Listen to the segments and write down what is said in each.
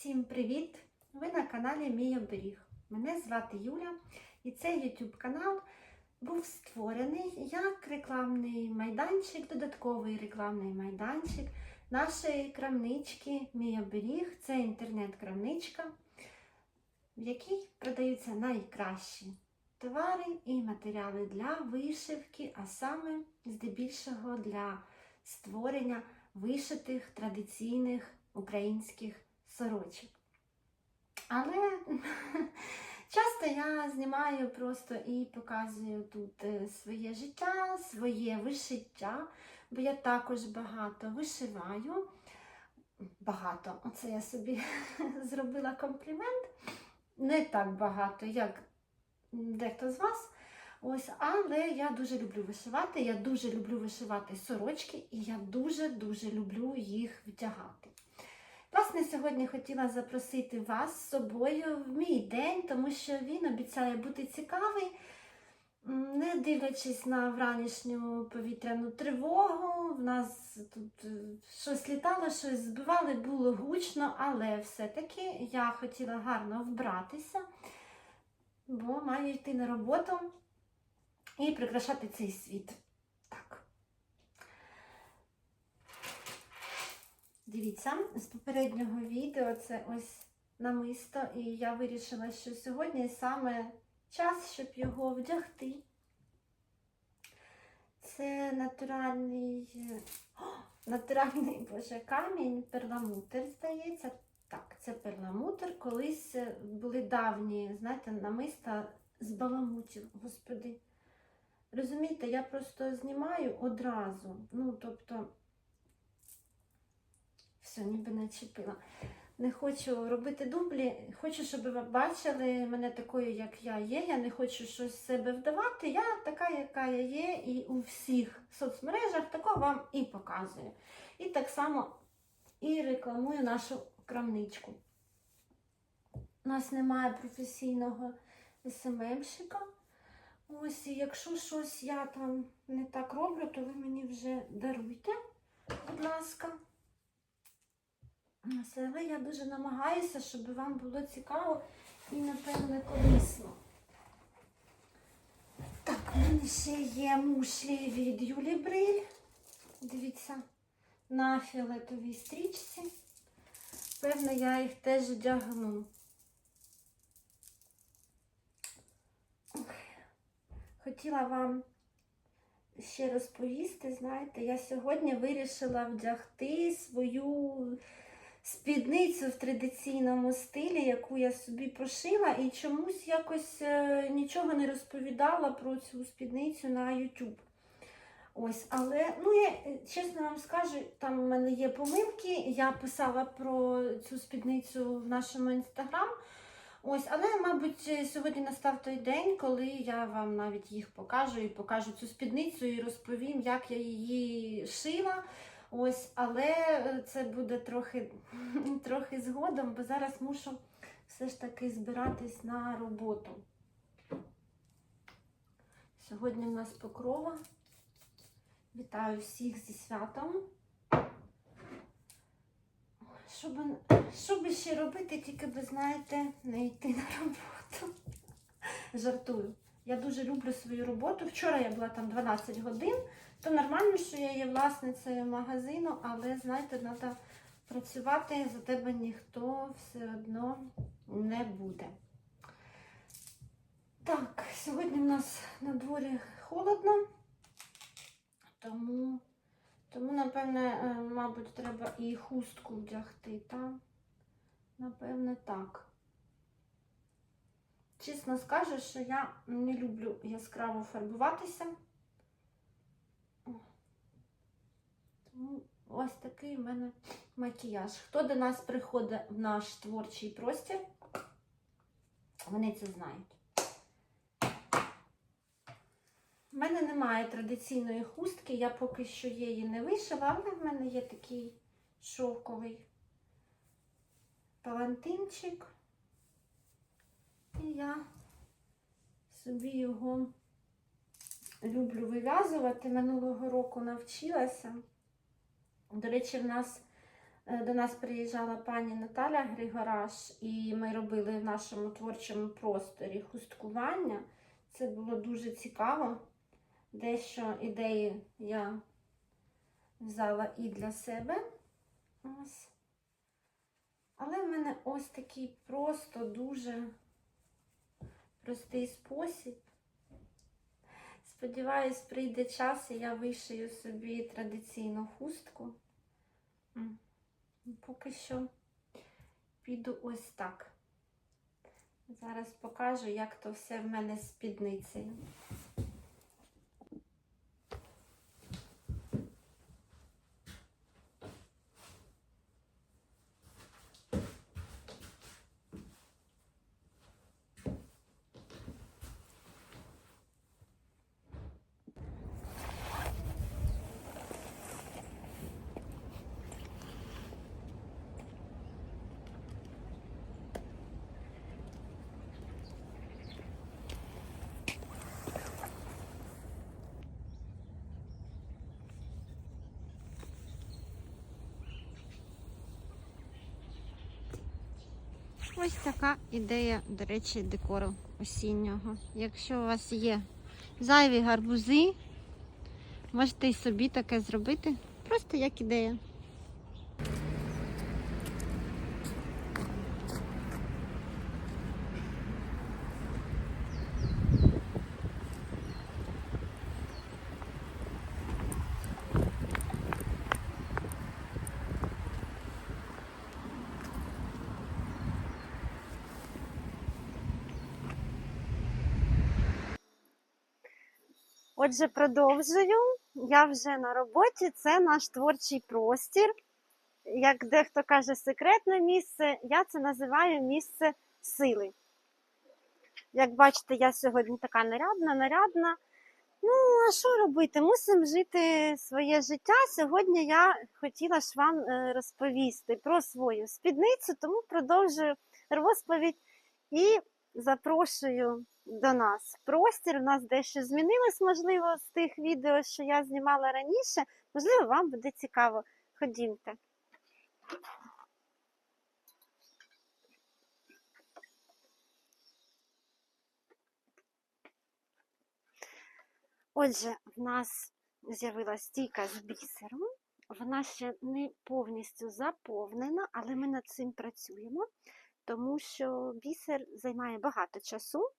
Всім привіт! Ви на каналі Мій оберіг. Мене звати Юля, і цей YouTube канал був створений як рекламний майданчик, додатковий рекламний майданчик нашої крамнички Мій оберіг. Це інтернет-крамничка, в якій продаються найкращі товари і матеріали для вишивки, а саме здебільшого для створення вишитих традиційних українських сорочок. Але часто я знімаю просто і показую тут е, своє життя, своє вишиття, бо я також багато вишиваю. Багато, оце я собі зробила комплімент. Не так багато, як дехто з вас. Ось, але я дуже люблю вишивати. Я дуже люблю вишивати сорочки, і я дуже-дуже люблю їх вдягати. Власне, сьогодні хотіла запросити вас з собою в мій день, тому що він обіцяє бути цікавий, не дивлячись на вранішню повітряну тривогу. В нас тут е, щось літало, щось збивали, було гучно, але все-таки я хотіла гарно вбратися, бо маю йти на роботу і прикрашати цей світ. Так. Дивіться, з попереднього відео це ось намисто, і я вирішила, що сьогодні саме час, щоб його вдягти. Це натуральний, о, натуральний боже, камінь, перламутр, здається. Так, це перламутр. Колись були давні, знаєте, намиста з баламутів, господи. Розумієте, я просто знімаю одразу. Ну, тобто, все, ніби начепила. Не хочу робити дублі, хочу, щоб ви бачили мене такою, як я є. Я не хочу щось з себе вдавати. Я така, яка я є, і у всіх соцмережах такого вам і показую. І так само і рекламую нашу крамничку. У нас немає професійного СММщика. Ось, і якщо щось я там не так роблю, то ви мені вже даруйте, будь ласка. Але я дуже намагаюся, щоб вам було цікаво і, напевне, корисно. Так, у мене ще є мушлі від Юлі Бриль. Дивіться, на фіолетовій стрічці. Певно, я їх теж вдягну. Хотіла вам ще розповісти, знаєте, я сьогодні вирішила вдягти свою спідницю в традиційному стилі, яку я собі пошила, і чомусь якось е, нічого не розповідала про цю спідницю на YouTube. Ось, але, ну, я е, чесно вам скажу, там в мене є помилки. Я писала про цю спідницю в нашому інстаграм. Ось, але, мабуть, сьогодні настав той день, коли я вам навіть їх покажу і покажу цю спідницю і розповім, як я її шила. Ось, але е, це буде трохи, трохи згодом, бо зараз мушу все ж таки збиратись на роботу. Сьогодні в нас покрова. Вітаю всіх зі святом. Що би, що би ще робити, тільки ви знаєте, не йти на роботу. Жартую. Я дуже люблю свою роботу. Вчора я була там 12 годин, то нормально, що я є власницею магазину, але, знаєте, треба працювати, за тебе ніхто все одно не буде. Так, сьогодні в нас на дворі холодно, тому. Тому, напевне, е, мабуть, треба і хустку вдягти, так? Напевне, так. Чесно скажу, що я не люблю яскраво фарбуватися. О. Тому ось такий в мене макіяж. Хто до нас приходить в наш творчий простір, вони це знають. У мене немає традиційної хустки, я поки що її не вишила, але в мене є такий шовковий палантинчик. І я собі його люблю вив'язувати. Минулого року навчилася. До речі, в нас Е, До нас приїжджала пані Наталя Григораш, і ми робили в нашому творчому просторі хусткування. Це було дуже цікаво. Дещо ідеї я взяла і для себе. Ось. Але в мене ось такий просто дуже простий спосіб. Сподіваюсь, прийде час і я вишию собі традиційну хустку. М. Поки що піду ось так. Зараз покажу, як то все в мене з спідницею. Ось така ідея, до речі, декору осіннього. Якщо у вас є зайві гарбузи, можете і собі таке зробити. Просто як ідея. Отже, продовжую. Я вже на роботі. Це наш творчий простір. Як дехто каже, секретне місце, я це називаю місце сили. Як бачите, я сьогодні така нарядна, нарядна. Ну, а що робити? Мусимо жити своє життя. Сьогодні я хотіла ж вам е, розповісти про свою спідницю, тому продовжую розповідь і запрошую до нас простір. У нас дещо змінилось, можливо, з тих відео, що я знімала раніше. Можливо, вам буде цікаво. Ходімте. Отже, в нас з'явилася стійка з бісером. Вона ще не повністю заповнена, але ми над цим працюємо, тому що бісер займає багато часу.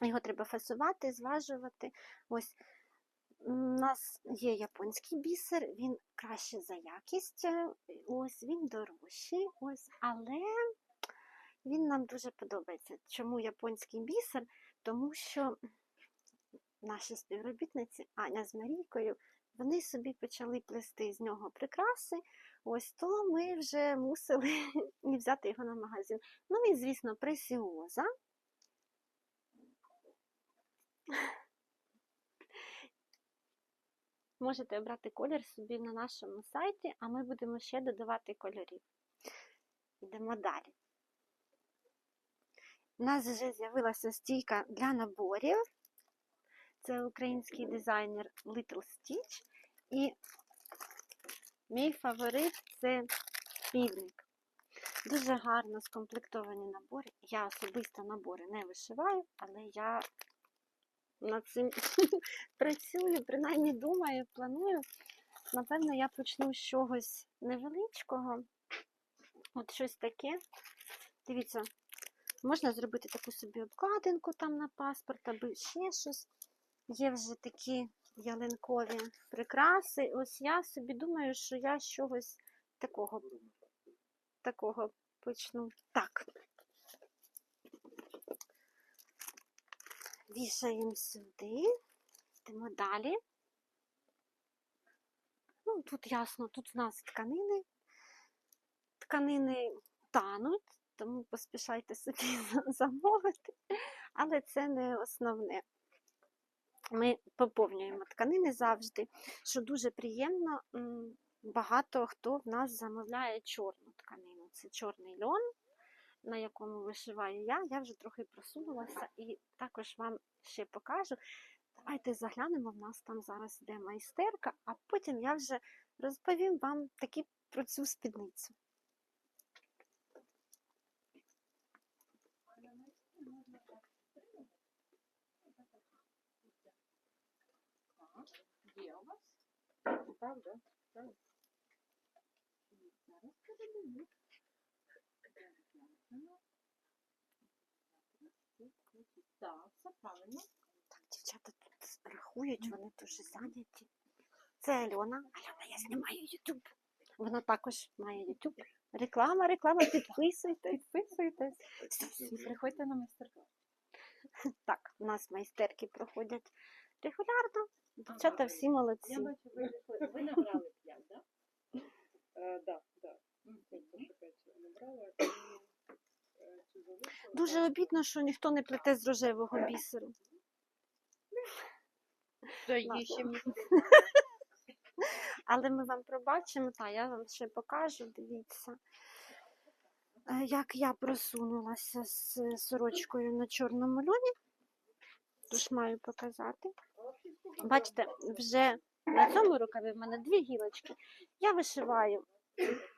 Його треба фасувати, зважувати. Ось у нас є японський бісер, він краще за якість, ось він дорожчий, ось, але він нам дуже подобається. Чому японський бісер? Тому що наші співробітниці Аня з Марійкою, вони собі почали плести з нього прикраси. Ось то ми вже мусили взяти його на магазин. Ну і, звісно, пресіоза. Можете обрати колір собі на нашому сайті, а ми будемо ще додавати кольорів. Йдемо далі. У нас вже з'явилася стійка для наборів. Це український дизайнер Little Stitch. І мій фаворит це спідник. Дуже гарно скомплектовані набори. Я особисто набори не вишиваю, але я над цим працюю, принаймні думаю, планую. Напевно, я почну з чогось невеличкого. От щось таке. Дивіться, можна зробити таку собі обкладинку там на паспорт, аби ще щось. Є вже такі ялинкові прикраси. Ось я собі думаю, що я з чогось такого, такого почну. Так. Вішаємо сюди, йдемо далі. Ну, тут ясно, тут в нас тканини. Тканини тануть, тому поспішайте собі замовити, але це не основне. Ми поповнюємо тканини завжди, що дуже приємно. Багато хто в нас замовляє чорну тканину. Це чорний льон, на якому вишиваю я. Я вже трохи просунулася і також вам ще покажу. Давайте заглянемо, в нас там зараз йде майстерка, а потім я вже розповім вам такі про цю спідницю. Є у вас? Правда? Так. Зараз передаю. Так, все правильно. Так, дівчата тут рахують, вони дуже зайняті. Це Альона. Альона, я знімаю Ютуб. Вона також має Ютуб. Реклама, реклама, підписуйтесь. Підписуйтесь. Приходьте на майстер-клас. Так, у нас майстерки проходять регулярно. Дівчата всі молодці. Я бачу, ви вийшли. Ви набрали п'ять, так? Так, так. набрала і е, цю залишила. Дуже обідно, що ніхто не плете з рожевого бісеру. Ще Але ми вам пробачимо, та я вам ще покажу, дивіться, е, як я просунулася з сорочкою на чорному льоні. Тож маю показати. Бачите, вже на цьому рукаві в мене дві гілочки. Я вишиваю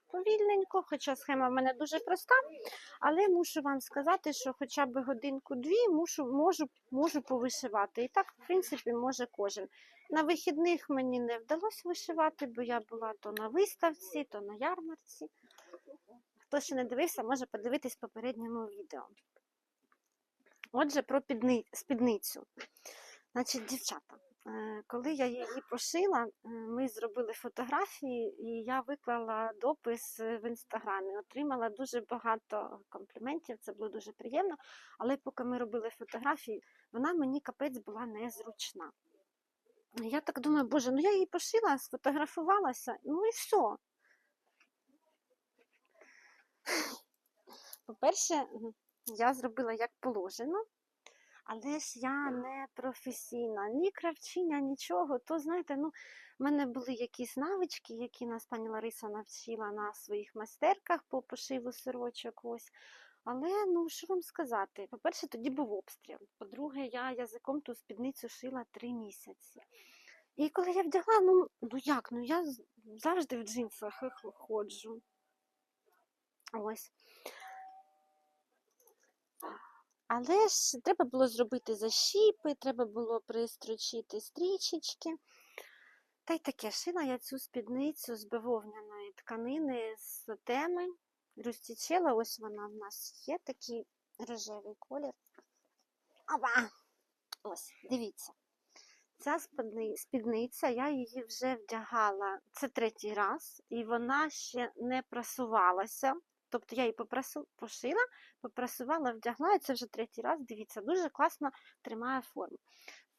повільненько, хоча схема в мене дуже проста, але мушу вам сказати, що хоча б годинку-дві мушу, можу, можу повишивати. І так, в принципі, може кожен. На вихідних мені не вдалося вишивати, бо я була то на виставці, то на ярмарці. Хто ще не дивився, може подивитись попередньому відео. Отже, про спідницю. Значить, дівчата, коли я її пошила, е, ми зробили фотографії, і я виклала допис е, в інстаграмі. Отримала дуже багато компліментів, це було дуже приємно. Але поки ми робили фотографії, вона мені капець була незручна. Я так думаю, боже, ну я її пошила, сфотографувалася, ну і все. По-перше, я зробила як положено, але ж я не професійна, ні кравчиня, нічого. То, знаєте, ну, в мене були якісь навички, які нас пані Лариса навчила на своїх майстерках по пошиву сорочок. Ось. Але ну що вам сказати? По-перше, тоді був обстріл. По-друге, я язиком ту спідницю шила три місяці. І коли я вдягла, ну, ну як, ну я завжди в джинсах ходжу. Ось. Але ж треба було зробити защіпи, треба було пристрочити стрічечки. Та й таке шила я цю спідницю з бавовняної тканини з теми. Рустічела, ось вона в нас є, такий рожевий колір. Опа! Ось, дивіться. Ця спідниця, я її вже вдягала. Це третій раз, і вона ще не прасувалася. Тобто я її попрасу, пошила, попрасувала, вдягла, і це вже третій раз. Дивіться, дуже класно тримає форму.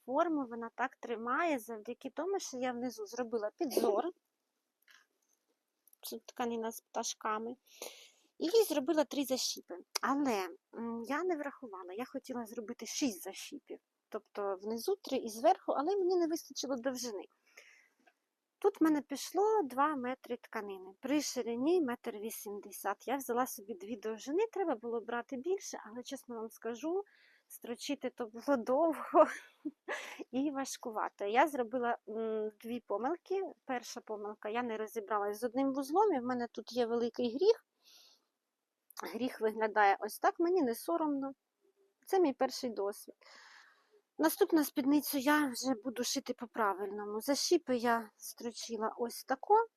Форму вона так тримає завдяки тому, що я внизу зробила підзор. Тканина з пташками. І зробила три защіпи. Але я не врахувала, я хотіла зробити шість защіпів. Тобто внизу три і зверху, але мені не вистачило довжини. Тут в мене пішло 2 метри тканини. При ширині 1,80 м. Я взяла собі дві довжини, треба було брати більше, але чесно вам скажу, строчити то було довго і важкувато. Я зробила дві помилки. Перша помилка, я не розібралась з одним вузлом, і в мене тут є великий гріх. Гріх виглядає ось так, мені не соромно. Це мій перший досвід. Наступну спідницю я вже буду шити по-правильному. Защіпи я строчила ось тако.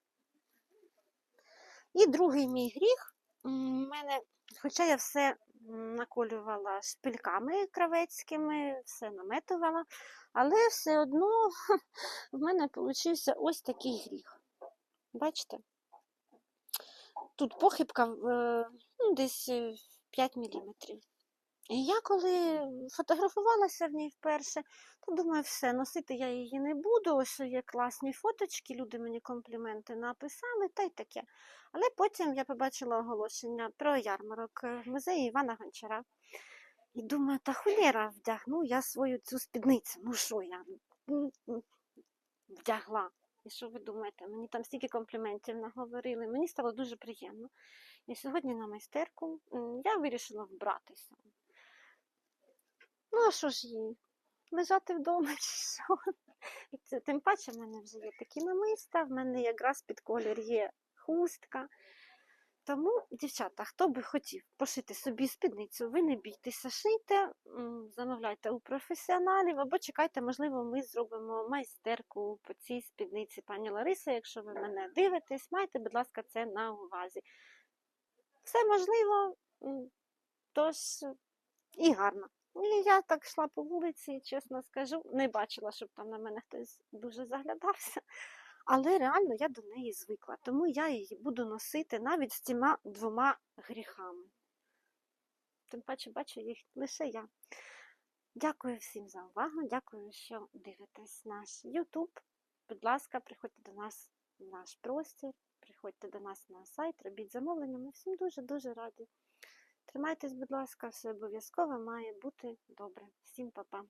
І другий мій гріх. в мене, хоча я все наколювала шпильками кравецькими, все наметувала, але все одно в мене получився ось такий гріх. Бачите? Тут похибка е, ну, десь е, 5 мм. І я коли фотографувалася в ній вперше, то думаю, все, носити я її не буду. Ось є класні фоточки, люди мені компліменти написали, та й таке. Але потім я побачила оголошення про ярмарок в музеї Івана Гончара. І думаю, та холєра, вдягну я свою цю спідницю. Ну що я вдягла. І що ви думаєте? Мені там стільки компліментів наговорили. Мені стало дуже приємно. І сьогодні на майстерку я вирішила вбратися. Ну, а що ж їй? Лежати вдома чи що? Тим паче в мене вже є такі намиста, в мене якраз під колір є хустка. Тому, дівчата, хто би хотів пошити собі спідницю, ви не бійтеся, шийте, замовляйте у професіоналів або чекайте, можливо, ми зробимо майстерку по цій спідниці. Пані Лариса, якщо ви мене дивитесь, майте, будь ласка, це на увазі. Все можливо, тож і гарно. І я так йшла по вулиці, чесно скажу, не бачила, щоб там на мене хтось дуже заглядався. Але реально я до неї звикла, тому я її буду носити навіть з цими двома гріхами. Тим паче бачу їх лише я. Дякую всім за увагу. Дякую, що дивитесь наш YouTube. Будь ласка, приходьте до нас в наш простір, приходьте до нас на сайт, робіть замовлення. Ми всім дуже-дуже раді. Тримайтесь, будь ласка, все обов'язково має бути добре. Всім па-па.